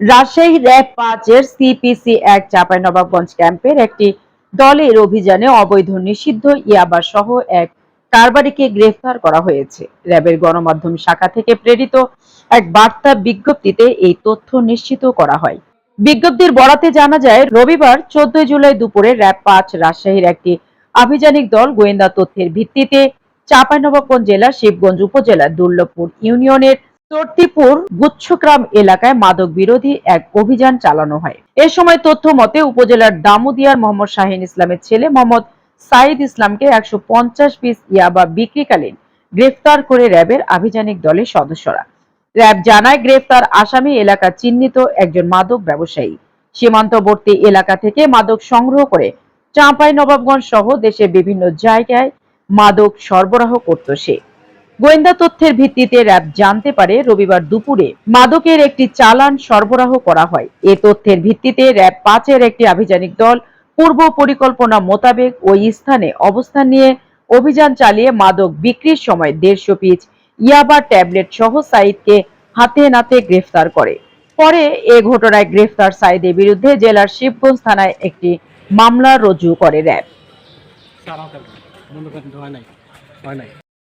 Rajshahi RAB পাঁচের CPC এক চাঁপাইনবাবগঞ্জ ক্যাম্পের একটি দলের অভিযানে অবৈধ, নিষিদ্ধ ইয়াবা সহ এক কারবারিকে গ্রেফতার করা হয়েছে। র্যাবের গণমাধ্যম শাখা থেকে প্রেরিত এক বার্তা বিজ্ঞপ্তিতে এই তথ্য নিশ্চিত করা হয়। বিজ্ঞপ্তির বরাতে জানা যায়, রবিবার চোদ্দই জুলাই দুপুরে র্যাব পাঁচ রাজশাহীর একটি আভিযানিক দল গোয়েন্দা তথ্যের ভিত্তিতে চাঁপাইনবাবগঞ্জ জেলার শিবগঞ্জ উপজেলার দুর্লভপুর ইউনিয়নের তর্তিপুর গুচ্ছগ্রাম এলাকায় মাদক বিরোধী এক অভিযান চালানো হয়। এ সময় তথ্য মতে উপজেলার দামুদিয়ার মোহাম্মদ শাহিন ইসলামের ছেলে মোহাম্মদ সাইদ ইসলামকে একশো পঞ্চাশ পিস ইয়াবা বিক্রিকালীন গ্রেফতার করে র্যাবের আভিযানিক দলের সদস্যরা। র্যাব জানায়, গ্রেফতার আসামি এলাকা চিহ্নিত একজন মাদক ব্যবসায়ী। সীমান্তবর্তী এলাকা থেকে মাদক সংগ্রহ করে চাঁপাই নবাবগঞ্জ সহ দেশের বিভিন্ন জায়গায় মাদক সরবরাহ করত সে। গোয়েন্দা তথ্যের ভিত্তিতে র্যাব জানতে পারে রবিবার দুপুরে মাদকের একটি চালান সরবরাহ করা হয়। এ তথ্যের ভিত্তিতে র্যাব পাঁচের একটি আভিযানিক দল পূর্ব পরিকল্পনা মোতাবেক ওই স্থানে অবস্থান নিয়ে অভিযান চালিয়ে মাদক বিক্রির সময় দেড়শো পিচ ইয়াবা ট্যাবলেট সহ সাইদকে হাতে নাতে গ্রেফতার করে। পরে এ ঘটনায় গ্রেফতার সাইদের বিরুদ্ধে জেলার শিবগঞ্জ থানায় একটি মামলা রুজু করে র্যাব।